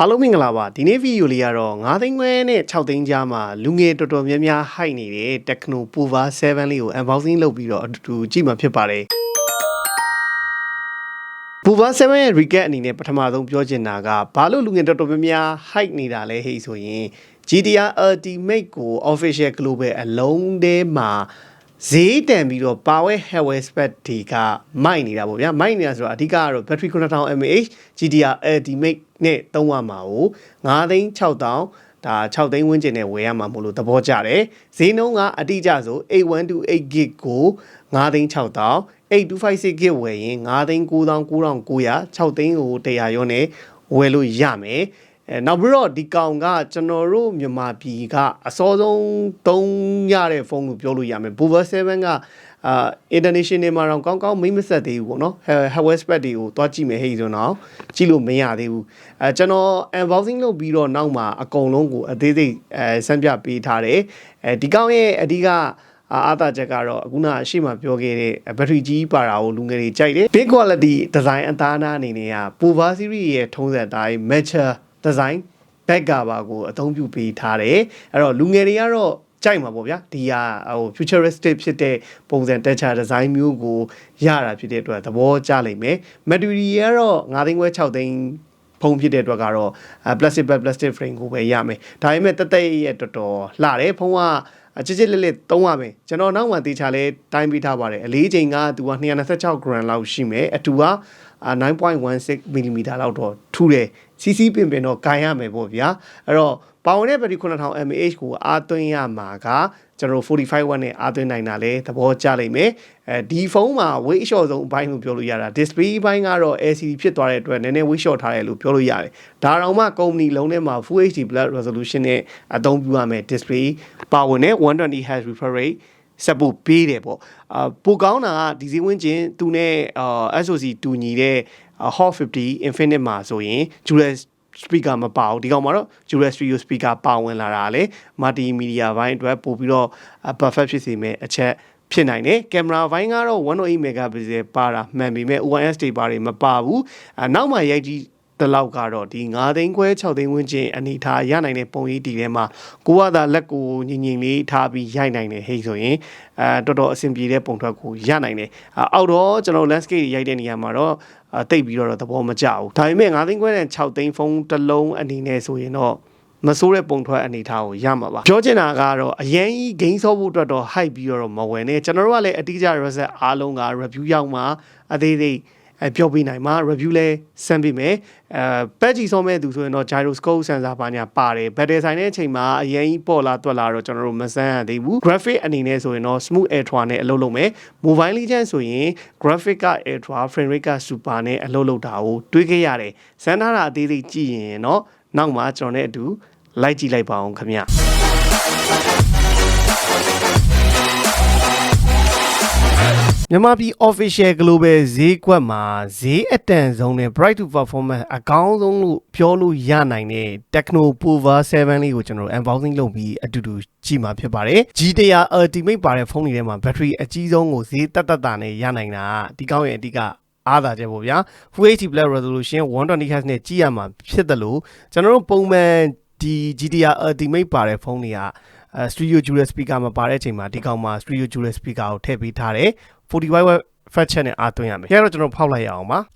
အားလုံးမင်္ဂလာပါဒီနေ့ဗီဒီယိုလေးကတော့9သိန်းခွဲနဲ့6သိန်းကြားမှာလူငယ်တော်တော်များများ high နေတဲ့ Tecno Pova 7လေးကို unboxing လုပ်ပြီးတော့အတူတူကြည့်မှာဖြစ်ပါတယ် Pova 7ရဲ့ recap အနေနဲ့ပထမဆုံးပြောချင်တာကဘာလို့လူငယ်တော်တော်များများ high နေတာလဲဟိဆိုရင် GTR Ultimate ကို official global အလုံးထဲမှာ ဈေးတန်ပြီးတော့ power hardware spec တွေကမိုက်နေတာပေါ့ဗျာမိုက်နေတာဆိုတော့အဓိကကတော့ battery 9000 mAh GTR Ultimate နဲ့သုံးရမှာကို9သိန်း6000ဒါ6သိန်းဝန်းကျင်နဲ့ဝယ်ရမှာမို့လို့သဘောကျတယ်ဈေးနှုန်းကအတိအကျဆို8128 gig ကို9သိန်း6000 8256 gig ဝယ်ရင်9သိန်း9900 6သိန်းကို100ရောနဲ့ဝယ်လို့ရမယ် အဲနောက်ပြီးတော့ဒီကောင်ကကျွန်တော်တို့မြန်မာပြည်ကအစောဆုံးသုံးရတဲ့ဖုန်းလို့ပြောလို့ရမယ် Bover 7ကအာ international မှာတော့ကောင်းကောင်းမိမ့်မဆက်သေးဘူးပေါ့နော် hardware spec တွေကိုတွားကြည့်မယ်ဟဲ့ဆိုတော့ကြည့်လို့မရသေးဘူးအဲကျွန်တော် unboxing လုပ်ပြီးတော့နောက်မှာအကုန်လုံးကိုအသေးသေးအဲစမ်းပြပေးထားတယ်အဲဒီကောင်ရဲ့အဓိကအာအသာချက်ကတော့အခုနအရှိမပြောခဲ့တဲ့ဘက်ထရီကြီးပါတာကိုလူငယ်တွေကြိုက်တယ် big quality design အသားအနာအနေနဲ့က Pova series ရဲ့ထုံးစံတိုင်း mature design back cover ကိုအသုံးပြုပေးထားတယ်အဲ့တော့လူငယ်တွေကတော့ကြိုက်မှာပေါ့ဗျာဒီဟာဟို futuristic ဖြစ်တဲ့ပုံစံ texture design မျိုးကိုရတာဖြစ်တဲ့အတွက်သဘောကျလိမ့်မယ် material ကတော့9သိန်းခွဲ6သိန်းဖုံးဖြစ်တဲ့အတွက်ကတော့ plastic bag plastic frame ကိုပဲရမယ်ဒါပေမဲ့တက်တက်ရဲ့တော်တော်လှတယ်ဖုံးကအချစ်ချစ်လက်လက်သုံးရမယ်ကျွန်တော်နောက်မှတေချာလဲတိုင်းပေးထားပါတယ်အလေးချိန်ကသူက226 gram လောက်ရှိမယ်အတူက 9.16 mm လောက်တော့ထူးတယ်စီစီပင်ပင်တော့ဂိုင်းရမယ်ပေါ့ဗျာအဲ့တော့ပါဝင်တဲ့ဘက်ထရီ9000 mAh ကိုအားသွင်းရမှာကကျွန်တော်45 watt နဲ့အားသွင်းနိုင်တာလဲသဘောကျလိမ့်မယ်အဲဒီဖုန်းမှာ weight အလျှော့ဆုံးအပိုင်းလို့ပြောလို့ရတာ display ဘိုင်းကတော့ LCD ဖြစ်သွားတဲ့အတွက်နည်းနည်း weight လျှော့ထားတယ်လို့ပြောလို့ရတယ်ဒါတောင်မှကုမ္ပဏီလုံးထဲမှာ Full HD Plus resolution နဲ့အသုံးပြုရမယ် display ပါဝင်တဲ့ 120 Hz refresh rate ဆက်ဖို့ပေးတယ်ပေါ့အာပိုကောင်းတာကဒီဈေးဝန်းကျင်သူနဲ့အာ SOC တူညီတဲ့ Hot 50 Infinite မှာဆိုရင် Dual speaker မပါဘူးဒီကောင်မှာတော့ Dual Stereo speaker ပါဝင်လာတာလေ multi media ဘိုင်းအတွက်ပို့ပြီးတော့ perfect ဖြစ်စေမယ်အချက်ဖြစ်နိုင်တယ်ကင်မရာဘိုင်းကတော့108 megapixel ပါတာမှန်ပေမဲ့ OIS တွေပါတယ်မပါဘူးအနောက်မှာရိုက်ကြည့် တလောက်ကတော့ဒီ9သိန်းခွဲ6သိန်းဝန်းကျင်အနေထားရနိုင်တဲ့ပုံရိပ်ဒီထဲမှာကိုကသာလက်ကိုညင်ညင်လေးထားပြီးရိုက်နိုင်တယ်ဟိဆိုရင်အဲတော်တော်အဆင်ပြေတဲ့ပုံထွက်ကိုရနိုင်တယ်အောက်တော့ကျွန်တော် landscape ရိုက်တဲ့နေရာမှာတော့တိတ်ပြီးတော့သဘောမကျဘူးဒါပေမဲ့9သိန်းခွဲနဲ့6သိန်းဖုန်းတစ်လုံးအနေနဲ့ဆိုရင်တော့မဆိုးတဲ့ပုံထွက်အနေထားကိုရမှာပါပြောချင်တာကတော့အရင်ကြီး game ဆော့ဖို့အတွက်တော့ hype ပြီးတော့မဝင်နဲ့ကျွန်တော်တို့ကလည်းအတိအကျ reset အားလုံးက review ရောက်မှာအသေးသေး အဲပြောပြနိုင်မှာ review လဲစမ်းပေးမယ်အဲပက်ကြီးဆုံးမဲ့သူဆိုရင်တော့ gyroscope sensor ဘာညာပါတယ် battery ဆိုင်တဲ့အချိန်မှာအရင်ကြီးပေါ်လာတွက်လာတော့ကျွန်တော်တို့မစမ်းရသေးဘူး graphic အနေနဲ့ဆိုရင်တော့ smooth ultra နဲ့အလုပ်လုပ်မယ် mobile legend ဆိုရင် graphic က ultra frame rate က super နဲ့အလုပ်လုပ်တာကိုတွေးခဲ့ရတယ်စမ်းထားတာအသေးသေးကြည့်ရင်တော့နောက်မှကျွန်တော်နဲ့အတူလိုက်ကြည့်လိုက်ပါအောင်ခင်ဗျ မြန်မာပြည် official global ဈေးကွက်မှာဈေးအတန်ဆုံးနဲ့ bright to performance အကောင်းဆုံးလို့ပြောလို့ရနိုင်တဲ့ Tecno Pova 7လေးကိုကျွန်တော် unboxing လုပ်ပြီးအတူတူကြည့်မှာဖြစ်ပါတယ် G100 Ultimate ပါတဲ့ဖုန်းတွေထဲမှာ battery အကြီးဆုံးကိုဈေးတက်တက်တာနဲ့ရနိုင်တာဒီကောင်းရဲ့အဓိကအားသာချက်ပေါ့ဗျာ Full HD Plus resolution 120Hz နဲ့ကြည့်ရမှာဖြစ်တယ်လို့ကျွန်တော်တို့ပုံမှန်ဒီ GTR Ultimate ပါတဲ့ဖုန်းတွေကအဲ Studio Dual Speaker မှာပါတဲ့အချိန်မှာဒီကောင်မှာ Studio Dual Speaker ကိုထည့်ပေးထားတယ် 45 watt fast charge နဲ့အားသွင်းရမယ်။အဲတော့ကျွန်တော်ဖောက်လိုက်ရအောင်ပါ။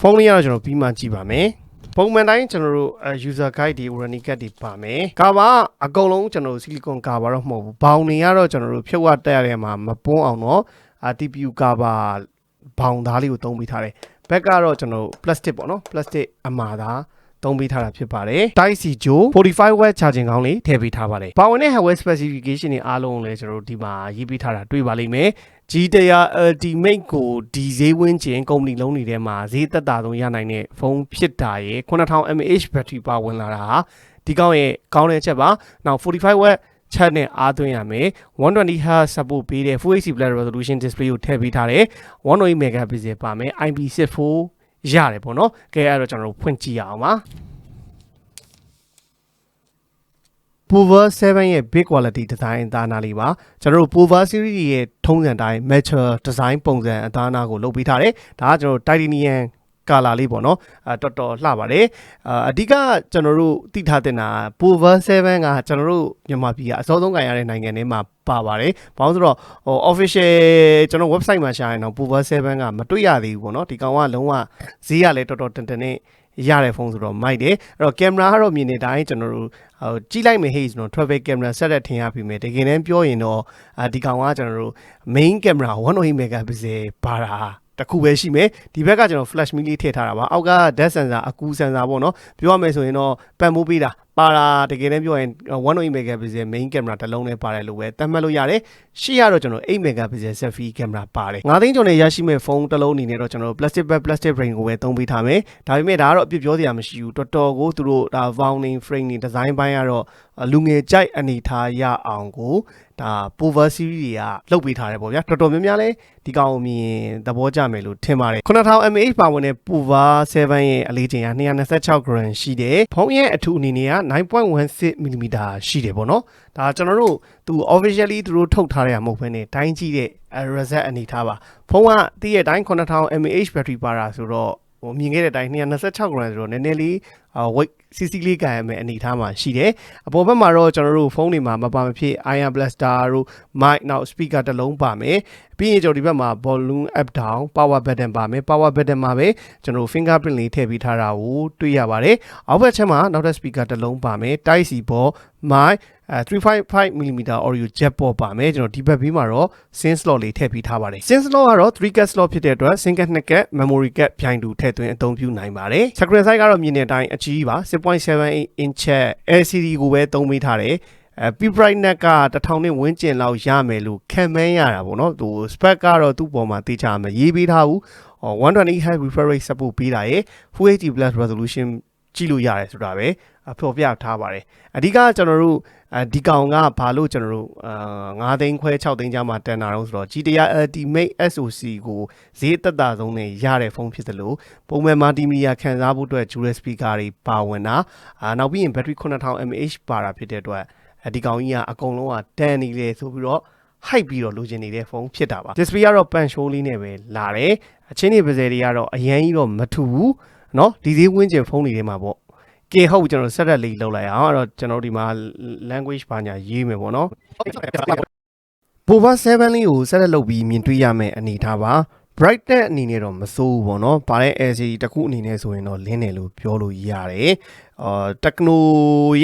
ဖုန်းလေးကတော့ကျွန်တော်ပြီးမှကြည့်ပါမယ်။ပုံမှန်တိုင်းကျွန်တော်တို့ user guide တွေ warranty card တွေပါမယ်။ကာဘာအကုန်လုံးကျွန်တော်တို့ silicon ကာဘာတော့မဟုတ်ဘူး။ဘောင်တွေကတော့ကျွန်တော်တို့ဖြုတ်ဝတက်ရတဲ့မှာမပွန်းအောင်တော့ TPU ကာဘာဘောင်သားလေးကိုသုံးပေးထားတယ်။ဘက်ကတော့ကျွန်တော်တို့ plastic ပေါ့နော် plastic အမှားသား သုံးပေးထားတာဖြစ်ပါတယ်။ Type C ဂျို 45 watt charging ကောင်းလေးထည့်ပေးထားပါတယ်။ပါဝင်တဲ့ hardware specification တွေအားလုံးလည်းကျွန်တော်တို့ဒီမှာရေးပေးထားတာတွေ့ပါလိမ့်မယ်။ G100 Ultimate ကိုဒီဈေးဝန်းကျင်ကုမ္ပဏီလုံးတွေထဲမှာဈေးသက်သာဆုံးရနိုင်တဲ့ဖုန်းဖြစ်တာရဲ့9000 mAh battery ပါဝင်လာတာဟာဒီကောင်းရဲ့ကောင်းတဲ့အချက်ပါ။နောက် 45 watt ချက်နဲ့အားသွင်းရမယ်120 Hz support ပေးတဲ့ Full HD Plus resolution display ကိုထည့်ပေးထားတယ်108 megapixel ပါမယ် IP64 ရတယ်ပေါ့နော်ကဲအဲ့တော့ကျွန်တော်တို့ဖွင့်ကြည့်ရအောင်ပါ Pova 7ရဲ့ big quality design အသားအနာလေးပါကျွန်တော်တို့ Pova series ရဲ့ထုံးစံတိုင်း mature design ပုံစံအသားအနာကိုလုပ်ပေးထားတယ်ဒါကကျွန်တော်တို့ titanium color လေးပေါ့နော်အဲတော်တော်လှပါတယ်အာအဓိကကျွန်တော်တို့သိထားတဲ့နာ Power 7ကကျွန်တော်တို့မြန်မာပြည်ကအစောဆုံးကန်ရတဲ့နိုင်ငံတွေမှာပါပါတယ်။ဘာလို့ဆိုတော့ဟို official ကျွန်တော် website မှာရှာရင်တော့ Power 7ကမတွေ့ရသေးဘူးပေါ့နော်ဒီကောင်ကလုံးဝဈေးကလည်းတော်တော်တန်တန်နဲ့ရတဲ့ဖုန်းဆိုတော့မိုက်တယ်အဲ့တော့ကင်မရာကတော့မြင်နေတိုင်းကျွန်တော်တို့ဟိုကြည့်လိုက်မယ်ဟေ့ကျွန်တော် travel camera set တဲ့ထင်ရပြီမယ်တကယ်တမ်းပြောရင်တော့အာဒီကောင်ကကျွန်တော်တို့ main camera 108 megapixel ပါတာ တစ်ခုပဲရှိမယ်ဒီဘက်ကကျွန်တော် flash mini ထည့်ထားတာပါအောက်က depth sensor အကူ sensor ပေါ့နော်ပြောရမယ်ဆိုရင်တော့ပန်မိုးပေးတာ ပါတာတကယ်တမ်းပြောရင်108 megapixel main camera တစ်လုံးနဲ့ပါတယ်လို့ပဲသတ်မှတ်လို့ရတယ်ရှေ့ကတော့ကျွန်တော်8 megapixel selfie camera ပါတယ်9သိန်းကျော်နဲ့ရရှိမဲ့ဖုန်းတစ်လုံးအနေနဲ့တော့ကျွန်တော် plastic bag plastic frame ကိုပဲသုံးပေးထားမယ်ဒါပေမဲ့ဒါကတော့အပြစ်ပြောစရာမရှိဘူးတော်တော်ကိုသူတို့ဒါ founding frame တွေ design ဘိုင်းကတော့လူငယ်ကြိုက်အနေထားရအောင်ကိုဒါ power series တွေကလုတ်ပေးထားတယ်ပေါ့ဗျာတော်တော်များများလဲဒီကောင်ကိုမြင်သဘောကျမယ်လို့ထင်ပါတယ်9000 mAh ပါဝင်တဲ့ power 7ရဲ့အလေးချိန်က226 gram ရှိတယ်ဖုန်းရဲ့အထူအနေနဲ့က9.16 mm ရှိတယ်ပေါ့နော်ဒါကျွန်တော်တို့သူ officially သူတို့ထုတ်ထားရမဟုတ်ဘဲနဲ့တိုင်းကြည့်တဲ့ reset အနေထားပါဖုန်းကတည့်ရဲ့တိုင်း9000 mAh battery ပါတာဆိုတော့ ဟိုမြင်ခဲ့တဲ့အတိုင်း226 gram ဆိုတော့နည်းနည်းလေးအာ weight စီစီလေးကန်ရမယ်အနေထားမှာရှိတယ်အပေါ်ဘက်မှာတော့ကျွန်တော်တို့ဖုန်းတွေမှာမပါမဖြစ် iron blaster တို့ mic နောက် speaker တစ်လုံးပါမယ်ပြီးရင်ကျွန်တော်ဒီဘက်မှာ volume up down power button ပါမယ် power button မှာပဲကျွန်တော် fingerprint လေးထည့်ပေးထားတာကိုတွေ့ရပါတယ်အောက်ဘက်ချက်မှာနောက်ထပ် speaker တစ်လုံးပါမယ် type C ပေါ် mic အဲ 355 mm audio jack ပေါ်ပါမယ်ကျွန်တော်ဒီဘက်ဘေးမှာတော့ sin slot လေးထည့်ပေးထားပါတယ် sin slot ကတော့3 cat slot ဖြစ်တဲ့အတွက် single 2 cat memory card ပြိုင်တူထည့်သွင်းအသုံးပြုနိုင်ပါတယ် screen size ကတော့မြင်တဲ့အတိုင်းအကြီးပါ6.78 inch LCD ကိုပဲသုံးပေးထားတယ်အဲ P brightness က1000နဲ့ဝန်းကျင်လောက်ရမယ်လို့ခံမှန်းရတာပေါ့နော်သူ spec ကတော့သူ့ပေါ်မှာသိချာမယ်ရေးပေးထားဘူး120 Hz refresh rate support ပေးတာရယ် Full HD plus resolution ကြည့်လို့ရတယ်ဆိုတာပဲအဖော်ပြထားပါတယ်အဓိကကျွန်တော်တို့ အဲဒီကောင်ကဘာလို့ကျွန်တော်တို့အာ9သိန်းခွဲ6သိန်းကြားမှာတန်တာတော့ဆိုတော့ GTR Ultimate SoC ကိုဈေးသက်သာဆုံးနဲ့ရတဲ့ဖုန်းဖြစ်သလိုပုံမှန် multimedia ခံစားဖို့အတွက် dual speaker တွေပါဝင်တာအာနောက်ပြီးရင် battery 9000 mAh ပါတာဖြစ်တဲ့အတွက်ဒီကောင်ကြီးကအကုန်လုံးကတန်နေလေဆိုပြီးတော့ hype ပြီးတော့လိုချင်နေတဲ့ဖုန်းဖြစ်တာပါ display ကတော့ pan show လေးနဲ့ပဲလာတယ်အချင်းတွေပါစေတွေကတော့အရင်ကြီးတော့မထူဘူးเนาะဒီသေးဝင်းကျင်ဖုန်းတွေထဲမှာပေါ့ ကဲဟုတ်ကျွန်တော်ဆက်ရက်လေးလောက်လိုက်အောင်အဲ့တော့ကျွန်တော်ဒီမှာ language ဘာညာရေးမယ်ပေါ့နော် Boba 7လေးကိုဆက်ရက်လုပ်ပြီးမြင်တွေ့ရမယ်အနေထားပါ brightness အနေနဲ့တော့မစိုးဘူးပေါ့နော်။ပါတဲ့ LCD တစ်ခုအနေနဲ့ဆိုရင်တော့လင်းတယ်လို့ပြောလို့ရတယ်။အာ Tecno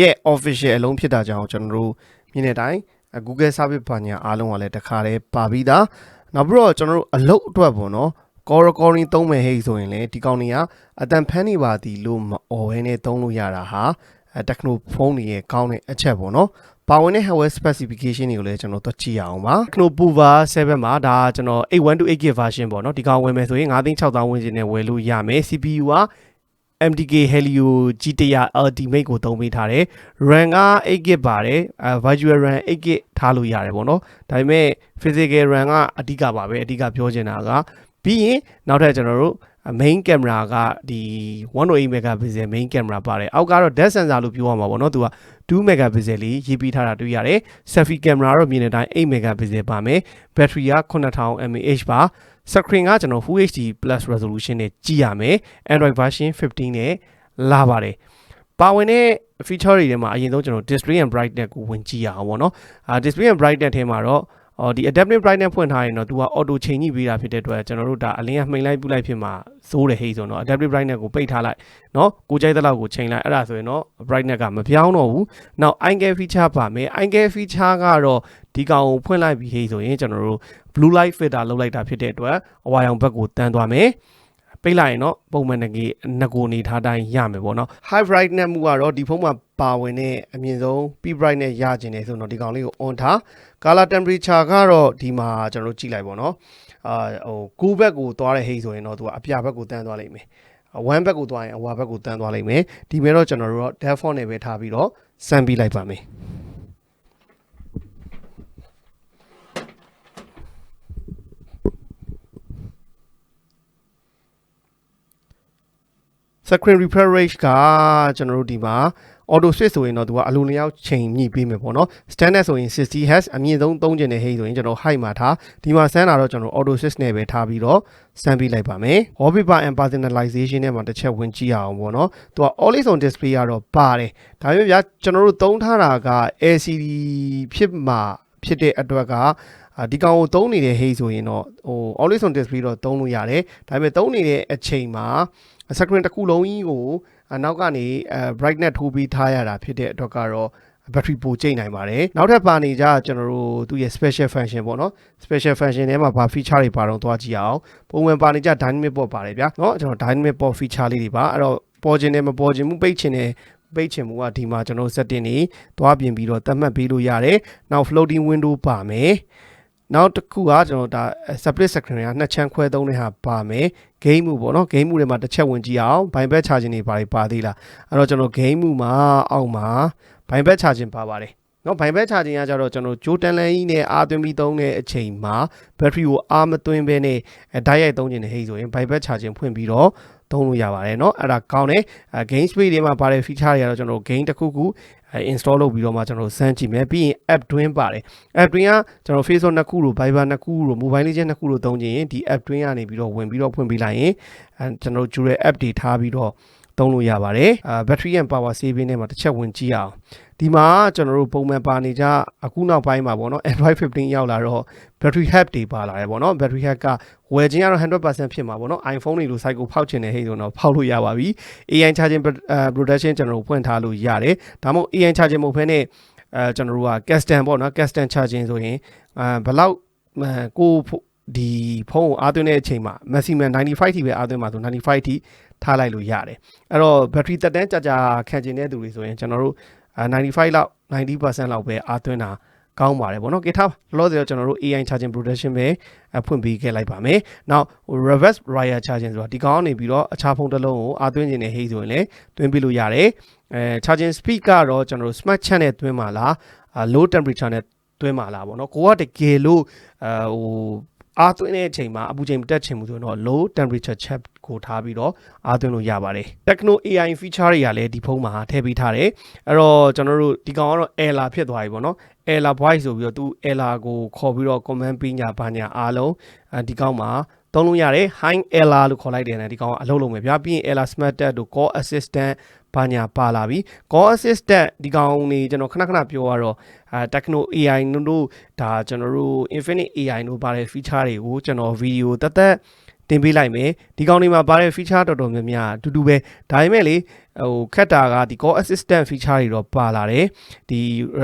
ရဲ့ official အလုံးဖြစ်တာကြောင့်ကျွန်တော်တို့မြင်တဲ့အတိုင်း Google service ဘာညာအားလုံးကလည်းတစ်ခါတည်းပါပြီးသား။နောက်ပြီးတော့ကျွန်တော်တို့အလုပ်အတွက်ပေါ့နော်။ call recording သုံးမယ်ဟဲ့ဆိုရင်လည်းဒီကောင်တွေကအတန်ဖန်းနေပါသည်လို့မအော်ဘဲနဲ့သုံးလို့ရတာဟာအဲ Tecno ဖုန်းတွေရဲ့ကောင်းတဲ့အချက်ပေါ့နော်ပါဝင်တဲ့ hardware specification တွေကိုလည်းကျွန်တော်တို့ကြည့်ရအောင်ပါ Tecno Pova 7မှာဒါကျွန်တော်8128 GB version ပေါ့နော်ဒီကောင်ဝင်မယ်ဆိုရင်9,6000ဝန်းကျင်နဲ့ဝယ်လို့ရမယ် CPU က MTK Helio G100 Ultimate ကိုသုံးပေးထားတယ် RAM က 8GB ပါတယ်အဲ virtual RAM 8GB ထားလို့ရတယ်ပေါ့နော်ဒါပေမဲ့ physical RAM ကအဓိကပါပဲအဓိကပြောချင်တာက ပြီးရင်နောက်ထပ်ကျွန်တော်တို့ main camera ကဒီ108 megapixel main camera ပါတယ်အောက်ကတော့ depth sensor လို့ပြောရမှာပေါ့နော်သူက2 megapixel လေးရေးပြီးထားတာတွေ့ရတယ် selfie camera တော့မြင်တဲ့အတိုင်း8 megapixel ပါမယ် battery က9000 mAh ပါ screen ကကျွန်တော် full HD plus resolution နဲ့ကြည့်ရမယ် android version 15နဲ့လာပါတယ်ပါဝင်တဲ့ feature တွေထဲမှာအရင်ဆုံးကျွန်တော် display and brightness ကိုဝင်ကြည့်ရအောင်ပေါ့နော်အာ display and brightness ထဲမှာတော့ အော်ဒီ adaptive brightness ဖွင့်ထားရင်တော့ तू က auto ချိန်ညှိပေးတာဖြစ်တဲ့အတွက်ကျွန်တော်တို့ဒါအလင်းကမှိန်လိုက်ပြလိုက်ဖြစ်မှာစိုးတယ်ဟေးဆိုတော့ adaptive brightness ကိုပိတ်ထားလိုက်เนาะကိုကြိုက်တဲ့လောက်ကိုချိန်လိုက်အဲ့ဒါဆိုရင်တော့ brightness ကမပြောင်းတော့ဘူးနောက် angle feature ပါမယ် angle feature ကတော့ဒီကောင်ကိုဖွင့်လိုက်ပြီးဟေးဆိုရင်ကျွန်တော်တို့ blue light filter လောက်လိုက်တာဖြစ်တဲ့အတွက်အဝါရောင်ဘက်ကိုတန်းသွားမယ် ပိတ်လိုက်ရင်တော့ပုံမှန်တကယ်ငကိုနေထားတိုင်းရမယ်ပေါ့နော် high brightness မှုကတော့ဒီဖုန်းမှာပါဝင်တဲ့အမြင့်ဆုံး peak brightness ရခြင်းနေဆိုတော့ဒီကောင်လေးကို on ထား color temperature ကတော့ဒီမှာကျွန်တော်တို့ကြည့်လိုက်ပေါ့နော်အာဟိုကူးဘက်ကိုသွားတဲ့ဟိတ်ဆိုရင်တော့သူကအပြဘက်ကိုတန်းသွားလိမ့်မယ်ဝမ်းဘက်ကိုသွားရင်အဝါဘက်ကိုတန်းသွားလိမ့်မယ်ဒီမဲ့တော့ကျွန်တော်တို့တော့ default နဲ့ပဲထားပြီးတော့စမ်းပြီးလိုက်ပါမယ် screen refresh ကကျွန်တော်တို့ဒီမှာ auto switch ဆိုရင်တော့သူကအလိုလျောက်ချိန်ညှိပေးမယ်ပေါ့နော် standard ဆိုရင် 60 Hz အမြင့်ဆုံးသုံးကျင်တဲ့ Hz ဆိုရင်ကျွန်တော် height မှာထားဒီမှာစမ်းတာတော့ကျွန်တော် auto switch နဲ့ပဲထားပြီးတော့စမ်းပေးလိုက်ပါမယ် wallpaper and personalization နဲ့မှာတစ်ချက်ဝင်ကြည့်ရအောင်ပေါ့နော်သူက always on display ကတော့ပါတယ်ဒါပေမဲ့ဗျာကျွန်တော်တို့သုံးထားတာက LCD ဖြစ်မှာဖြစ်တဲ့အတွက်ကအာဒီကောင်ကိုသုံးနေတဲ့ Hz ဆိုရင်တော့ဟို always on display တော့သုံးလို့ရတယ်ဒါပေမဲ့သုံးနေတဲ့အချိန်မှာ screen တစ်ခုလုံးကြီးကိုအနောက်ကနေအဲ brightness ထိုးပြီးထားရတာဖြစ်တဲ့အတွက်ကတော့ battery ပိုကျိတ်နိုင်ပါတယ်နောက်ထပ်ပါနေကြကျွန်တော်တို့သူရဲ့ special function ပေါ့နော် special function ထဲမှာဘာ feature တွေပါတော့သွားကြည့်အောင်ပုံမှန်ပါနေကြ dynamic port ပါတယ်ဗျာเนาะကျွန်တော် dynamic port feature လေးတွေပါအဲ့တော့ပေါ်ခြင်းနဲ့မပေါ်ခြင်းမှုပိတ်ခြင်းနဲ့ပိတ်ချင်မှုကဒီမှာကျွန်တော် setting တွေတွားပြင်ပြီးတော့သတ်မှတ်ပေးလို့ရတယ်။နောက် floating window ပါမယ်။နောက်တစ်ခုကကျွန်တော်ဒါ split screen ကနှစ်ချမ်းခွဲသုံးတဲ့ဟာပါမယ်။ game မှုပေါ့နော် game မှုတွေမှာတစ်ချက်ဝင်ကြည့်အောင် byte back charging တွေပါတွေပါသေးလား။အဲ့တော့ကျွန်တော် game မှုမှာအောက်မှာ byte back charging ပါပါတယ်။နော် byte back charging ကကြတော့ကျွန်တော်ဂျိုးတန်လန်ကြီးနဲ့အားသွင်းပြီးသုံးတဲ့အချိန်မှာ battery ကိုအားမသွင်းဘဲနဲ့ဓာတ်ရိုက်သုံးခြင်းနဲ့ဟိဆိုရင် byte back charging ဖွင့်ပြီးတော့ သုံးလို့ရပါတယ်เนาะအဲ့ဒါကောင်းတယ်အဲ game space တွေမှာပါတဲ့ feature တွေကတော့ကျွန်တော် game တစ်ခုခုအဲ install လုပ်ပြီးတော့မှကျွန်တော်စမ်းကြည့်မယ်ပြီးရင် app တွင်းပါတယ် app တွင်းကကျွန်တော် Facebook နှစ်ခုလို့ Viber နှစ်ခုလို့ mobile legend နှစ်ခုလို့သုံးချင်ရင်ဒီ app တွင်းကနေပြီးတော့ဝင်ပြီးတော့ဖွင့်ပေးလိုက်ရင်အဲကျွန်တော် Jure app တွေထားပြီးတော့ သုံးလို့ရပါတယ်အာ battery and power saving နဲ့မှာတစ်ချက်ဝင်ကြည့်အောင်ဒီမှာကျွန်တော်တို့ပုံမှန်ပါနေကြအခုနောက်ပိုင်းမှာပေါ့နော် Android 15ရောက်လာတော့ battery health တွေပါလာတယ်ပေါ့နော် battery health ကဝယ်ခြင်းကတော့100%ဖြစ်မှာပေါ့နော် iPhone တွေလို cycle ဖောက်ချင်တဲ့ဟိတ်ဆိုတော့ဖောက်လို့ရပါပြီ AI charging protection ကျွန်တော်တို့ဖွင့်ထားလို့ရတယ်ဒါမှမဟုတ် AI charging မဟုတ်ဘဲနဲ့အဲကျွန်တော်တို့က custom ပေါ့နော် custom charging ဆိုရင်အဲဘယ်လောက်ကိုဒီဖုန်းကိုအားသွင်းတဲ့အချိန်မှာ maximum 95ထိပဲအားသွင်းမှာဆို95ထိ ထားလိုက်လို့ရတယ်အဲ့တော့ battery တက်တန်းကြာကြာခံကျင်တဲ့သူတွေဆိုရင်ကျွန်တော်တို့95လောက်90%လောက်ပဲအားသွင်းတာကောင်းပါတယ်ဗောနော်ကဲထားလောလောဆယ်တော့ကျွန်တော်တို့ AI charging protection ပဲဖွင့်ပေးခဲ့လိုက်ပါမယ်။ Now reverse wire charging ဆိုတာဒီကောင်ကနေပြီးတော့အခြားဖုန်းတစ်လုံးကိုအားသွင်းခြင်းနဲ့ဟိဆိုရင်လည်းသွင်းပြလို့ရတယ်။အဲ charging speed ကတော့ကျွန်တော်တို့ smart chat နဲ့သွင်းမှာလား low temperature နဲ့သွင်းမှာလားဗောနော်။ကိုကတကယ်လို့အဲဟို အားသွင်းတဲ့အချိန်မှာအပူချိန်မတက်ချင်ဘူးဆိုတော့ low temperature check ကိုထားပြီးတော့အားသွင်းလို့ရပါတယ် Techno AI feature တွေကလည်းဒီဖုန်းမှာထည့်ပေးထားတယ်အဲ့တော့ကျွန်တော်တို့ဒီကောင်ကတော့ Ella ဖြစ်သွားပြီပေါ့နော် Ella voice ဆိုပြီးတော့သူ Ella ကိုခေါ်ပြီးတော့ comment ပေးညာဘာညာအားလုံးဒီကောင်မှာသုံးလို့ရတယ် Hi Ella လို့ခေါ်လိုက်တယ်နဲ့ဒီကောင်ကအလုပ်လုပ်မယ်ဗျာပြီးရင် Ella Smart Tag တို့ Call Assistant ဘာညာပါလာပြီ Call Assistant ဒီကောင်နေကျွန်တော်ခဏခဏပြောရတော့အာ Techno AI တို့ဒါကျွန်တော်တို့ Infinite AI တို့ပါတဲ့ feature တွေကိုကျွန်တော်ဗီဒီယိုတက်တက်တင်ပေးလိုက်မယ်ဒီကောင်တွေမှာပါတဲ့ feature တော်တော်များများအတူတူပဲဒါပေမဲ့လေဟိုခက်တာကဒီ call assistant feature တွေတော့ပါလာတယ်ဒီ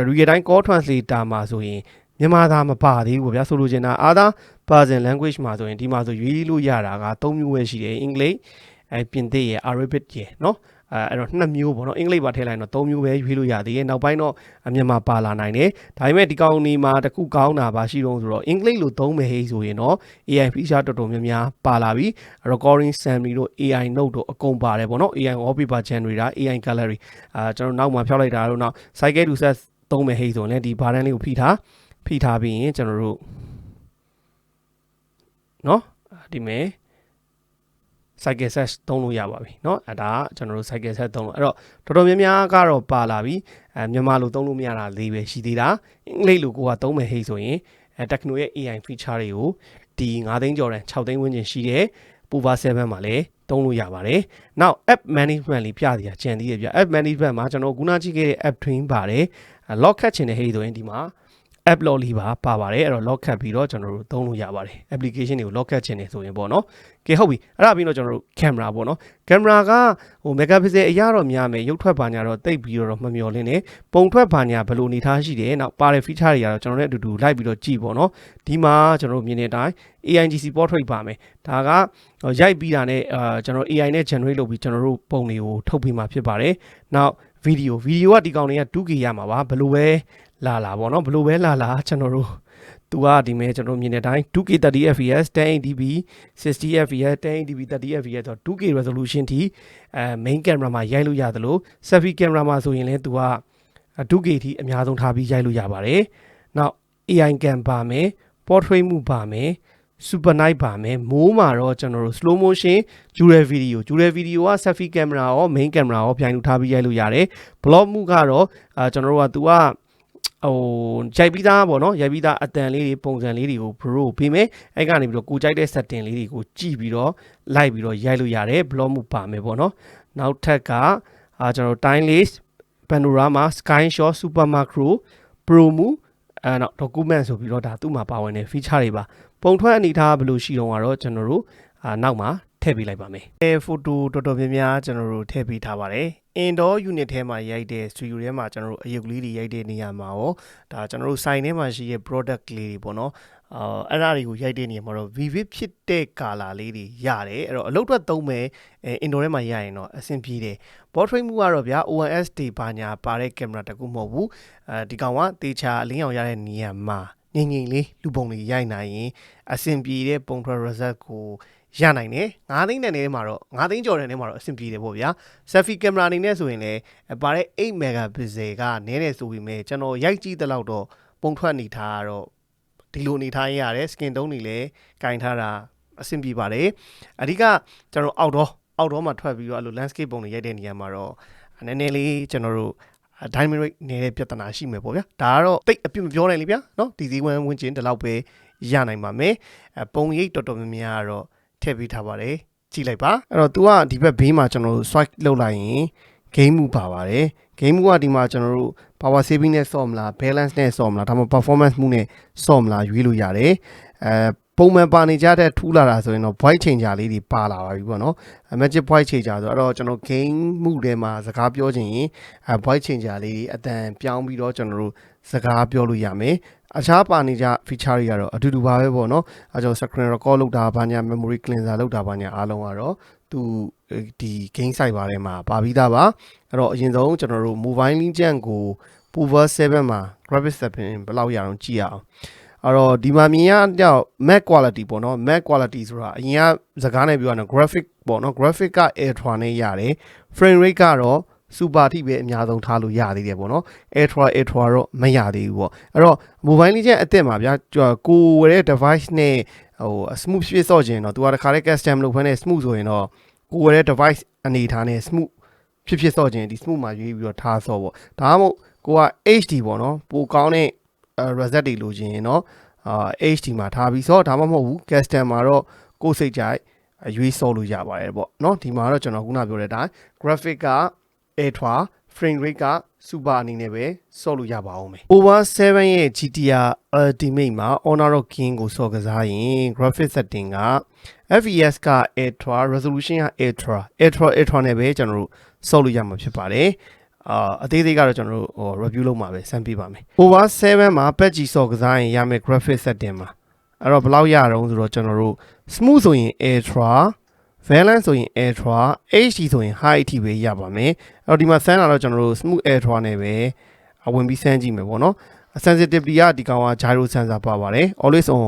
real time call translator မှာဆိုရင်မြန်မာသားမပါသေးဘူးဗျာဆိုလိုချင်တာအာသာ person language မှာဆိုရင်ဒီမှာဆိုရွေးလို့ရတာက၃မျိုးပဲရှိတယ်အင်္ဂလိပ်အဲပြင်သစ်ရယ် Arabic ရယ်เนาะ အဲအဲ့တော့နှစ်မျိုးပေါ့နော်အင်္ဂလိပ်ပါထည့်လိုက်တော့သုံးမျိုးပဲရွေးလို့ရသေးတယ်နောက်ပိုင်းတော့မြန်မာပါလာနိုင်တယ်ဒါပေမဲ့ဒီကောင်ဒီမှာတခုကောင်းတာပါရှိတော့ဆိုတော့အင်္ဂလိပ်လိုသုံးမယ်ဟေးဆိုရင်တော့ AI feature တော်တော်များများပါလာပြီ recording sample တို့ AI note တို့အကုန်ပါတယ်ပေါ့နော် AI wallpaper generator AI gallery အာကျွန်တော်နောက်မှဖျောက်လိုက်တာတော့နောက် cycle to set သုံးမယ်ဟေးဆိုရင်လည်းဒီ button လေးကိုဖိထားဖိထားပြီးရင်ကျွန်တော်တို့နော်ဒီမဲ့ cycle set သုံးလို့ရပါပြီเนาะအဲဒါကျွန်တော်တို့ cycle set သုံးလို့အဲ့တော့တော်တော်များများကတော့ပါလာပြီအဲမြန်မာလိုသုံးလို့မရတာလေးပဲရှိသေးတာအင်္ဂလိပ်လိုကိုကသုံးမယ်ဟိဆိုရင်အဲ Techno ရဲ့ AI feature တွေကိုဒီ9သိန်းကျော်တန်6သိန်းဝန်းကျင်ရှိတဲ့ Pova 7မှာလည်းသုံးလို့ရပါတယ်။ Now app management လေးပြစီရကြံသေးရပြ app management မှာကျွန်တော်ခုနကြည့်ခဲ့တဲ့ app twin ပါတယ်။ lock ခတ်ချင်တဲ့ဟိဆိုရင်ဒီမှာ app lock လေးပါပါပါတယ်အဲ့တော့ lock ခတ်ပြီးတော့ကျွန်တော်တို့သုံးလို့ရပါတယ် application တွေကို lock ခတ်ခြင်းနေဆိုရင်ပေါ့နော်ကဲဟုတ်ပြီအဲ့ဒါပြီးတော့ကျွန်တော်တို့ camera ပေါ့နော် camera ကဟို megapixel အရာတော့များမယ်ရုပ်ထွက်ပါညာတော့တိတ်ပြီးတော့မမျော်လင်းနဲ့ပုံထွက်ပါညာဘယ်လိုအနေထားရှိတယ်နောက်ပါတဲ့ feature တွေကတော့ကျွန်တော်တို့အတူတူလိုက်ပြီးတော့ကြည့်ပေါ့နော်ဒီမှာကျွန်တော်တို့မြင်တဲ့အတိုင်း AIGC portrait ပါမယ်ဒါကရိုက်ပြီးတာနဲ့အာကျွန်တော် AI နဲ့ generate လုပ်ပြီးကျွန်တော်တို့ပုံတွေကိုထုတ်ပေးမှာဖြစ်ပါတယ်နောက်ဗီဒီယိုဗီဒီယိုကဒီကောင်တွေက 2K ရမှာပါဘယ်လိုပဲ လာလာပေါ့နော်ဘယ်လိုပဲလာလာကျွန်တော်တို့သူကဒီမဲ့ကျွန်တော်မြင်တဲ့အတိုင်း 2K 30 fps 1080p 60 fps 1080p 30 fps ဆိုတော့ 2K resolution ထိအဲ main camera မှာရိုက်လို့ရသလို selfie camera မှာဆိုရင်လည်းသူက 2K ထိအများဆုံးထားပြီးရိုက်လို့ရပါတယ်။နောက် AI cam ပါမယ် portrait မှုပါမယ် super night ပါမယ်မိုးမှာတော့ကျွန်တော်တို့ slow motion jewel video jewel video က selfie camera ရော main camera ရောပြိုင်လူထားပြီးရိုက်လို့ရတယ် blog မှုကတော့အာကျွန်တော်တို့က तू က ဟိုရိုက်ပြီးသားပေါ့နော်ရိုက်ပြီးသားအတန်လေးတွေပုံစံလေးတွေကို bro ပေးမယ်အဲ့ကနေပြီးတော့ကိုကြိုက်တဲ့ setting လေးတွေကိုကြည့်ပြီးတော့လိုက်ပြီးတော့ရိုက်လို့ရတယ် blog မှုပါမယ်ပေါ့နော်နောက်ထပ်ကအာကျွန်တော်တို့ time lapse panorama sky shot super macro pro mu အဲနောက် document ဆိုပြီးတော့ဒါသူ့မှာပါဝင်တဲ့ feature တွေပါပုံထွက်အနေထားဘယ်လိုရှိတော့ကတော့ကျွန်တော်တို့အာနောက်မှာထည့်ပေးလိုက်ပါမယ်အဲ photo တော်တော်များများကျွန်တော်တို့ထည့်ပေးထားပါတယ် indoor unit ထဲမှာရိုက်တဲ့ studio ထဲမှာကျွန်တော်တို့အယုတ်လေးတွေရိုက်တဲ့နေရာမှာရောဒါကျွန်တော်တို့ sign ထဲမှာရှိတဲ့ product လေးတွေပေါ့နော်အာအဲ့ဒါတွေကိုရိုက်တဲ့နေရာမှာတော့ vivid ဖြစ်တဲ့ color လေးတွေရတယ်အဲ့တော့အလုပ်အတွက်သုံးမယ်အဲ indoor ထဲမှာရရင်တော့အဆင်ပြေတယ် portrait မှုကတော့ဗျာ ONS တွေပါညာပါတဲ့ camera တကူမဟုတ်ဘူးအဲဒီကောင်ကတေချာအလင်းအောင်ရတဲ့နေရာမှာငိမ့်ငိမ့်လေးလူပုံလေးရိုက်နိုင်ရင်အဆင်ပြေတဲ့ပုံထွက် result ကို ရနိုင်တယ်9သိန်းတန်ထဲမှာတော့9သိန်းကျော်တန်ထဲမှာတော့အဆင်ပြေတယ်ပေါ့ဗျာ selfie camera အနေနဲ့ဆိုရင်လည်းပါတဲ့8 megapixel ကနည်းတယ်ဆိုပေမဲ့ကျွန်တော်ရိုက်ကြည့်တဲ့လောက်တော့ပုံထွက်နေထားတော့ဒီလိုနေထားရရတယ် skin tone တွေလည်းကင်ထားတာအဆင်ပြေပါတယ်အဓိကကျွန်တော် outdoor outdoor မှာထွက်ပြီးတော့အဲ့လို landscape ပုံတွေရိုက်တဲ့နေရာမှာတော့နည်းနည်းလေးကျွန်တော်တို့ dynamic နေတဲ့ပြဿနာရှိမယ်ပေါ့ဗျာဒါကတော့တိတ်အပြစ်မပြောနိုင်လေဗျာเนาะဒီစည်းဝန်းဝန်းကျင်ဒီလောက်ပဲရနိုင်ပါမယ်အပုံရိပ်တော်တော်များများကတော့ ထည့်ပေးထားပါတယ်ကြည့်လိုက်ပါအဲ့တော့ तू ကဒီဘက်ဘေးမှာကျွန်တော်တို့ swipe လုပ်လိုက်ရင် game မူပါပါတယ် game မူကဒီမှာကျွန်တော်တို့ power saving နဲ့ဆော့မလား balance နဲ့ဆော့မလားဒါမှမဟုတ် performance မှုနဲ့ဆော့မလားရွေးလို့ရတယ်အဲ ပုံမှန်ပါနေကြတဲ့ထူးလာတာဆိုရင်တော့ voice changer လေးတွေပါလာပါပြီပေါ့နော် magic voice changer ဆိုတော့ကျွန်တော် game မှုထဲမှာစကားပြောချင်ရင်အဲ voice changer လေးတွေအတန်ပြောင်းပြီးတော့ကျွန်တော်တို့စကားပြောလို့ရမယ်အခြားပါနေကြ feature တွေကတော့အတူတူပါပဲပေါ့နော်အဲကျွန်တော် screen record လုပ်တာဘာညာ memory cleanser လုပ်တာဘာညာအားလုံးကတော့သူဒီ game site ပါထဲမှာပါပြီးသားပါအဲ့တော့အရင်ဆုံးကျွန်တော်တို့ mobile legend ကို Power 7မှာ graphics setting ဘယ်လောက်ရအောင်ကြည့်ရအောင် အဲ့တော့ဒီမှာမြင်ရတော့ Mac quality ပေါ့နော် Mac quality ဆိုတာအရင်ကစကားနဲ့ပြောရအောင် graphic ပေါ့နော် graphic က ultra နဲ့ရတယ် frame rate ကတော့ super ထိပဲအများဆုံးထားလို့ရသေးတယ်ပေါ့နော် ultra ultra တော့မရသေးဘူးပေါ့အဲ့တော့ mobile legend အစ်စ်မှာဗျာကိုဝယ်တဲ့ device နဲ့ဟို smooth ဖြစ်စော့ခြင်းတော့သူကတခါလေး custom လုပ်ဖမ်းနေ smooth ဆိုရင်တော့ကိုဝယ်တဲ့ device အနေထားနဲ့ smooth ဖြစ်ဖြစ်စော့ခြင်းဒီ smooth မှာရွေးပြီးတော့ထားစော့ပေါ့ဒါမှမဟုတ်ကိုက HD ပေါ့နော်ပိုကောင်းတဲ့ result တွေလိုချင်ရင်တော့အာ HD မှာထားပြီးစော့ဒါမှမဟုတ်ဘူး custom မှာတော့ကိုယ်စိတ်ကြိုက်ရွေးစော့လို့ရပါတယ်ပေါ့နော်ဒီမှာတော့ကျွန်တော်ခုနပြောတဲ့အတိုင်း graphic က ultra frame rate က super အနေနဲ့ပဲစော့လို့ရပါအောင်မယ် over 7ရဲ့ GTR ultimate မှာ honor of king ကိုစော့ကစားရင် graphic setting က FPS က ultra resolution က ultra ultra ultra နဲ့ပဲကျွန်တော်တို့စော့လို့ရမှာဖြစ်ပါတယ် အာအသေးသေးကတော့ကျွန်တော်တို့ဟို review လုပ်မှာပဲစမ်းပြပါမယ် over 7မှာ patch ကြီးစော့ကစားရင်ရမယ် graphic setting မှာအဲ့တော့ဘယ်လောက်ရအောင်ဆိုတော့ကျွန်တော်တို့ smooth ဆိုရင် ultra balance ဆိုရင် ultra HD ဆိုရင် high အထိပဲရပါမယ်အဲ့တော့ဒီမှာဆန်းလာတော့ကျွန်တော်တို့ smooth ultra နဲ့ပဲဝင်ပြီးဆန်းကြည့်မယ်ပေါ့နော် sensitivity ကဒီကောင်က gyro sensor ပါပါတယ် always on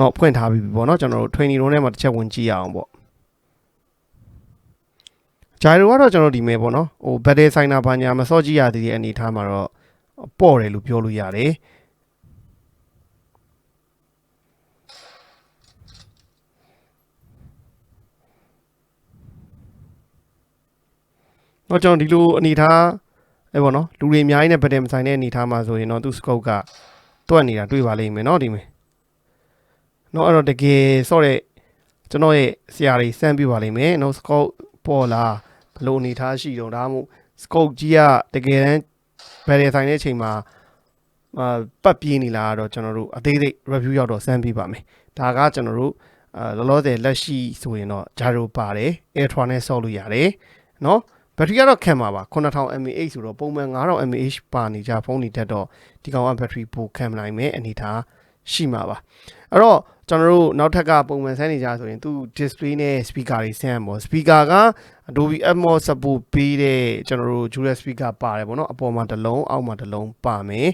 တော့ဖွင့်ထားပြီးပြီပေါ့နော်ကျွန်တော်တို့ training လုံးထဲမှာတစ်ချက်ဝင်ကြည့်ရအောင်ပေါ့ gyro ကတော့ကျွန်တော်ဒီမဲ့ပေါ့နော်ဟို battery signer ဘာညာမစော့ကြည့်ရသေးတဲ့အနေထားမှာတော့ပေါ့တယ်လို့ပြောလို့ရတယ်တော့ကျွန်တော်ဒီလိုအနေထားအဲပေါ့နော်လူတွေအများကြီးနဲ့ဗတ်တယ်မဆိုင်တဲ့အနေထားမှာဆိုရင်တော့သူ scope ကတွက်နေတာတွေ့ပါလိမ့်မယ်เนาะဒီမယ်เนาะအဲ့တော့တကယ်ဆော့တဲ့ကျွန်တော်ရဲ့ဆရာတွေစမ်းပြပါလိမ့်မယ်เนาะ scope ပေါ်လာ ဘလို့အနေထားရှိတော့ဒါမှမဟုတ် scope ကြီးကတကယ်တမ်းဗတ်တယ်ဆိုင်တဲ့အချိန်မှာအာပတ်ပြေးနေလားတော့ကျွန်တော်တို့အသေးစိတ် review ရောက်တော့စမ်းပြပါမယ်ဒါကကျွန်တော်တို့အာလောလောဆယ်လက်ရှိဆိုရင်တော့ Jaro ပါတယ် Ultra နဲ့ဆော့လို့ရတယ်เนาะဘက်ထရီကတော့ခံပါပါ9000 mAh ဆိုတော့ပုံမှန်9000 mAh ပါနေကြဖုန်းတွေတက်တော့ဒီကောင်ကဘက်ထရီပိုခံနိုင်မယ်အနေထားရှိမှာပါအဲ့တော့ ကျွန်တော်တို့နောက်ထပ်ကပုံမှန်ဆန်းနေကြဆိုရင်သူ display နဲ့ speaker တွေဆန်းရမှာ speaker က Adobe Atmos support ပေးတဲ့ကျွန်တော်တို့ dual speaker ပါတယ်ပေါ့နော်အပေါ်မှာတစ်လုံးအောက်မှာတစ်လုံးပါမယ်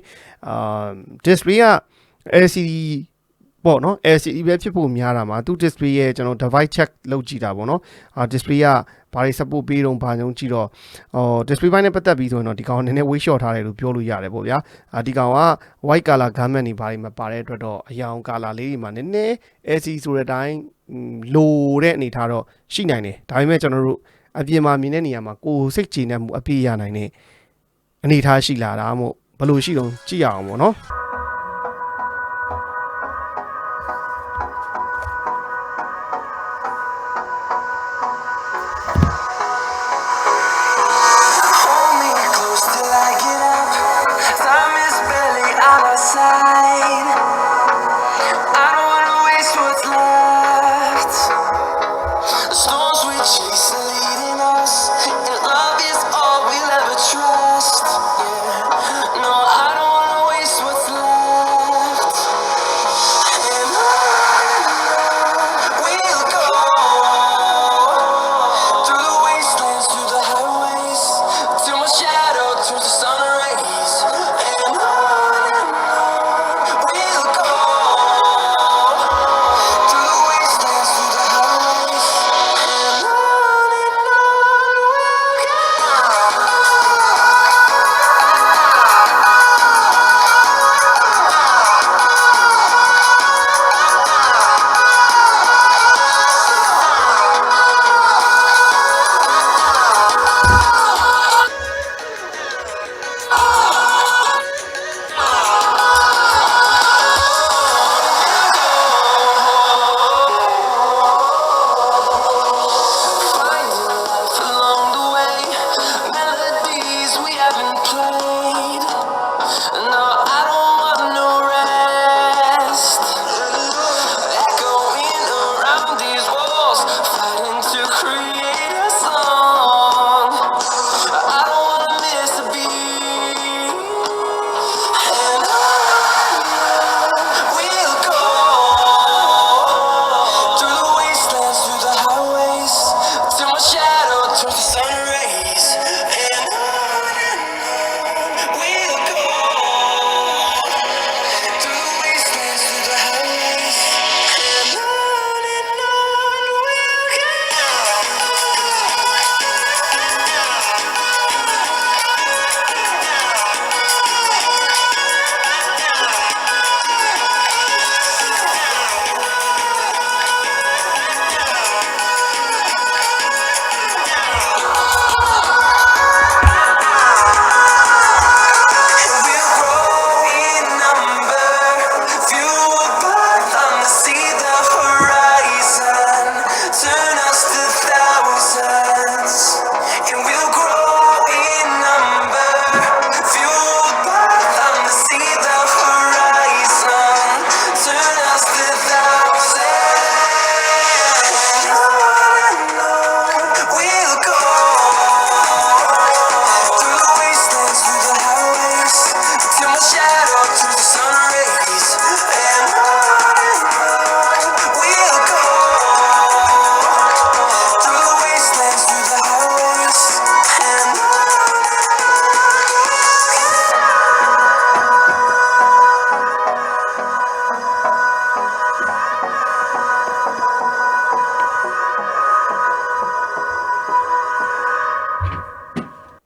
အာ display က LCD ပေါ့နော် LCD ပဲဖြစ်ဖို့များတာမှာသူ display ရဲ့ကျွန်တော် device check လုပ်ကြည့်တာပေါ့နော်အာ display ကဘာတွေ support ပေးတော့ဘာကြောင့်ကြည့်တော့အော် display ဘိုင်းနဲ့ပတ်သက်ပြီးဆိုရင်တော့ဒီကောင်ကနည်းနည်း weight short ထားတယ်လို့ပြောလို့ရတယ်ပေါ့ဗျာအာဒီကောင်က white color garment တွေဘာတွေမပါတဲ့အတွက်တော့အယောင် color လေးတွေမှာနည်းနည်း LCD ဆိုတဲ့အတိုင်းလိုတဲ့အနေထားတော့ရှိနိုင်တယ်ဒါပေမဲ့ကျွန်တော်တို့အပြင်မှာမြင်တဲ့နေရာမှာကိုယ်စိတ်ကြည်နေမှုအပြည့်ရနိုင်တဲ့အနေထားရှိလာတာမို့ဘယ်လိုရှိတော့ကြည့်ရအောင်ပေါ့နော်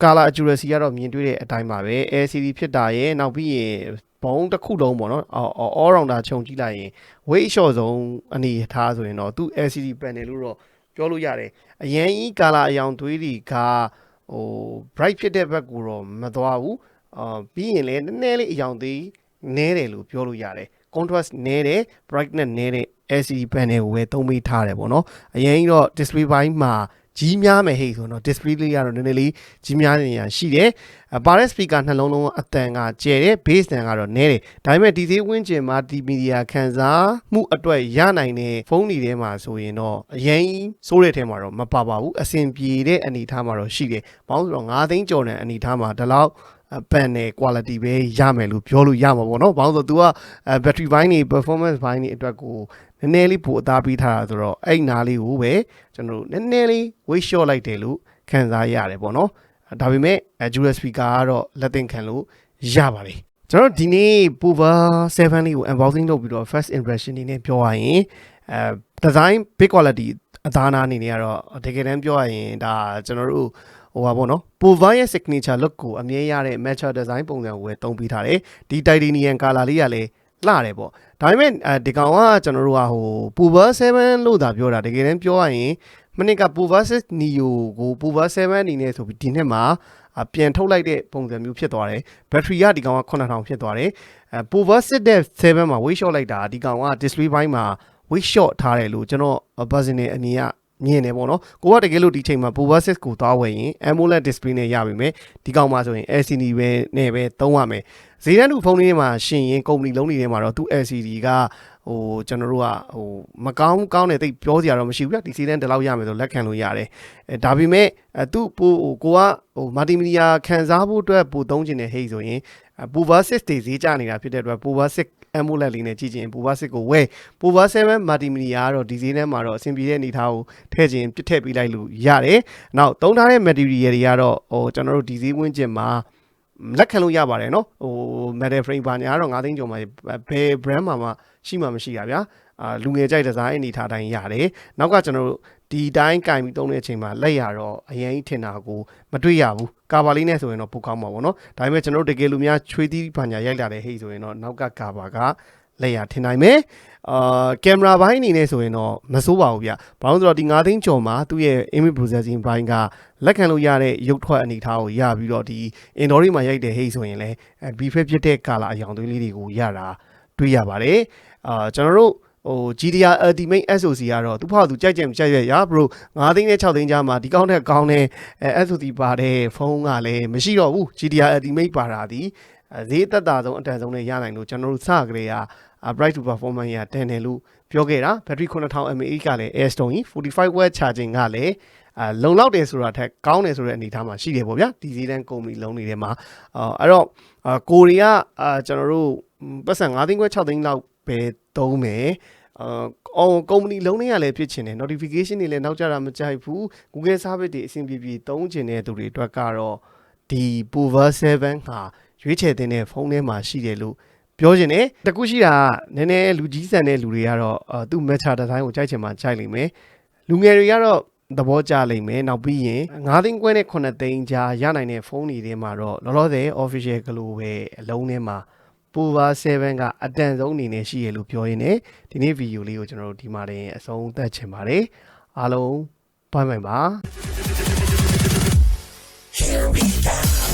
color accuracy ကတော့မြင်တွေ့တဲ့အတိုင်းပါပဲ LCD ဖြစ်တာရဲ့နောက်ပြီးရင်ဘုံတစ်ခုလုံးပေါ့နော်အော် all rounder ခြုံကြည့်လိုက်ရင် weight short ဆုံးအနေထားဆိုရင်တော့သူ LCD panel လို့တော့ပြောလို့ရတယ်အရင်ကြီး color အယောင်သွေးတွေကဟို bright ဖြစ်တဲ့ဘက်ကိုတော့မသွားဘူးအာပြီးရင်လည်းနည်းနည်းလေးအယောင်သေးနည်းတယ်လို့ပြောလို့ရတယ် contrast နည်းတယ် brightness နည်းတဲ့ LCD panel ကိုပဲသုံးပေးထားတယ်ပေါ့နော်အရင်ကြီးတော့ display ဘိုင်းမှာ ကြီးများမယ်ဟဲ့ဆိုတော့ display လေးကတော့နည်းနည်းလေးကြီးများနေရရှိတယ်အပါတဲ့ speaker နှလုံးလုံးအတန်ကကျယ်တယ် bass တန်ကတော့နည်းတယ်ဒါပေမဲ့ဒီသေးဝင်းကျင်မှာ multimedia ခံစားမှုအတွက်ရနိုင်တဲ့ဖုန်းတွေထဲမှာဆိုရင်တော့အရင်ကြီးစိုးတဲ့ထဲမှာတော့မပါပါဘူးအဆင်ပြေတဲ့အနေအထားမှာတော့ရှိတယ်။ဘာလို့လဲဆိုတော့9သိန်းကျော်တဲ့အနေအထားမှာဒီလောက်ပန်နယ် quality ပဲရမယ်လို့ပြောလို့ရမှာပေါ့နော်။ဘာလို့လဲဆိုတော့ तू က battery ဘိုင်းတွေ performance ဘိုင်းတွေအတွက်ကို နည်းနည်းလေးပိုအသားပေးထားတာဆိုတော့အဲ့နားလေးကိုပဲကျွန်တော်တို့နည်းနည်းလေး weight short လိုက်တယ်လို့ခံစားရတယ်ပေါ့နော်။ဒါပေမဲ့ dual speaker ကတော့လက်သင့်ခံလို့ရပါတယ်ကျွန်တော်ဒီနေ့ Pova 7လေးကို unboxing လုပ်ပြီးတော့ first impression အနေနဲ့ပြောရရင်အဲ design big quality အသားနာအနေနဲ့ကတော့တကယ်တမ်းပြောရရင်ဒါကျွန်တော်တို့ဟိုပါပေါ့နော် Pova ရဲ့ signature look ကိုအမြဲရတဲ့ matcher design ပုံစံကိုပဲတုံးပေးထားတယ်ဒီ titanium color လေးကလည်းလှတယ်ပေါ့ ဒါပေမဲ့အဲဒီကောင်ကကျွန်တော်တို့ကဟို Pova 7လို့သာပြောတာတကယ်တမ်းပြောရရင်မနစ်က Pova 6 Neo ကို Pova 7အနေနဲ့ဆိုပြီးဒီနှစ်မှာအပြန်ထုတ်လိုက်တဲ့ပုံစံမျိုးဖြစ်သွားတယ်ဘက်ထရီကဒီကောင်က9000ဖြစ်သွားတယ်အဲ Pova 6တဲ့7မှာ weight shot လိုက်တာဒီကောင်က display ဘိုင်းမှာ weight shot ထားတယ်လို့ကျွန်တော် personal အမြင်ကမြင်တယ်ပေါ့နော်ကိုကတကယ်လို့ဒီချိန်မှာ Pova 6ကိုသွားဝယ်ရင် AMOLED display နဲ့ရပါမယ်ဒီကောင်မှာဆိုရင် LCD ပဲနဲ့ပဲသုံးရမယ် ဈေးတန်းတူဖုန်းလေးတွေမှာရှင်ရင်ကုမ္ပဏီလုံးတွေထဲမှာတော့သူ LCD ကဟိုကျွန်တော်တို့ကဟိုမကောင်းကောင်းတဲ့တိတ်ပြောစရာတော့မရှိဘူးဗျဒီဈေးတန်းဒီလောက်ရမယ်ဆိုလက်ခံလို့ရတယ်အဲဒါပေမဲ့အဲသူ့ပိုဟိုကိုကဟိုမာတီမီဒီယာခံစားဖို့အတွက်ပိုသုံးခြင်းနဲ့ဟိတ်ဆိုရင် Pova 6တွေဈေးကျနေတာဖြစ်တဲ့အတွက် Pova 6 AMOLED လေးနဲ့ကြည့်ချင် Pova 6ကိုဝယ် Pova 7 multimedia ကတော့ဒီဈေးထဲမှာတော့အဆင်ပြေတဲ့အနေအထားကိုထည့်ခြင်းပြစ်ထည့်ပေးလိုက်လို့ရတယ်။နောက်သုံးထားတဲ့ material တွေကတော့ဟိုကျွန်တော်တို့ဒီဈေးဝန်းကျင်မှာ လက်ခံလို့ရပါတယ်နော်ဟို metal frame ဘာညာကတော့9သိန်းကျော်မှာဘယ် brand မှာမှရှိမှမရှိတာဗျာအာလူငယ်ကြိုက်ဒီဇိုင်းအနေထားတိုင်းရတယ်နောက်ကကျွန်တော်တို့ဒီတိုင်းကင်ပြီးသုံးတဲ့အချိန်မှာလက်ရတော့အရင်ထင်တာကိုမတွေ့ရဘူးကာဘာလေးနဲ့ဆိုရင်တော့ပိုကောင်းမှာပေါ့နော်ဒါပေမဲ့ကျွန်တော်တို့တကယ်လို့များချွေးသီးဘာညာရိုက်လာတဲ့ဟိတ်ဆိုရင်တော့နောက်ကကာဘာကလက်ရထင်နိုင်မယ် အာကင်မရာဘိုင်းအနေနဲ့ဆိုရင်တော့မစိုးပါဘူးဗျ။ဘာလို့လဲဆိုတော့ဒီ9သိန်းကျော်မှာသူ့ရဲ့ image processing ဘိုင်းကလက်ခံလို့ရတဲ့ရုပ်ထွက်အနေအထားကိုရပြီးတော့ဒီ indoor မှာရိုက်တဲ့ဟိတ်ဆိုရင်လည်း B5 ဖြစ်တဲ့ color အယောင်သွေးလေးတွေကိုရတာတွေ့ရပါတယ်။အာကျွန်တော်တို့ဟို GDR Ultimate SoC ကတော့သူ့ဖောက်သူကြိုက်ကြင်ကြိုက်ရရ bro 9သိန်းနဲ့6သိန်းကြားမှာဒီကောင်းတဲ့ကောင်းတဲ့အဲ SoC ပါတဲ့ဖုန်းကလည်းမရှိတော့ဘူး GDR Ultimate ပါတာဒီဈေးသက်သာဆုံးအတန်ဆုံးနဲ့ရနိုင်လို့ကျွန်တော်တို့စကလေးက bright to performance ရတန်တယ်လို့ပြောခဲ့တာ battery 9000 mAh ကလည်း Airstone 45 watt charging ကလည်းအာလုံလောက်တယ်ဆိုတာထက်ကောင်းတယ်ဆိုတဲ့အနေအထားမှာရှိတယ်ပေါ့ဗျာဒီဈေးတန်းကုမ္ပဏီလုံးတွေထဲမှာအာအဲ့တော့အာကိုရီးယားအာကျွန်တော်တို့ပတ်စံ9သိန်းခွဲ6သိန်းလောက်ပဲသုံးမယ်အာအော်ကုမ္ပဏီလုံးတွေကလည်းဖြစ်ချင်တယ် notification တွေလည်းနောက်ကျတာမကြိုက်ဘူး Google service တွေအဆင်ပြေပြေသုံးချင်တဲ့သူတွေအတွက်ကတော့ဒီ Pova 7ဟာရွေးချယ်တဲ့ဖုန်းထဲမှာရှိတယ်လို့ ပြောချင်တယ်တကူရှိတာနည်းနည်းလူကြီးဆန်တဲ့လူတွေကတော့သူ့ matcha design ကိုကြိုက်ချင်မှကြိုက်လိမ့်မယ်လူငယ်တွေကတော့သဘောကျလိမ့်မယ်နောက်ပြီးရင်9သိန်းခွဲနဲ့9သိန်းကြားရနိုင်တဲ့ဖုန်းတွေထဲမှာတော့လောလောဆယ် official glow ပဲအလုံးထဲမှာ Power 7ကအတန်ဆုံးအနေနဲ့ရှိရလို့ပြောရင်းနဲ့ဒီနေ့ဗီဒီယိုလေးကိုကျွန်တော်တို့ဒီမှာတင်အဆုံးသတ်ချင်ပါတယ်အားလုံးဘိုင်ဘိုင်ပါ Here we go.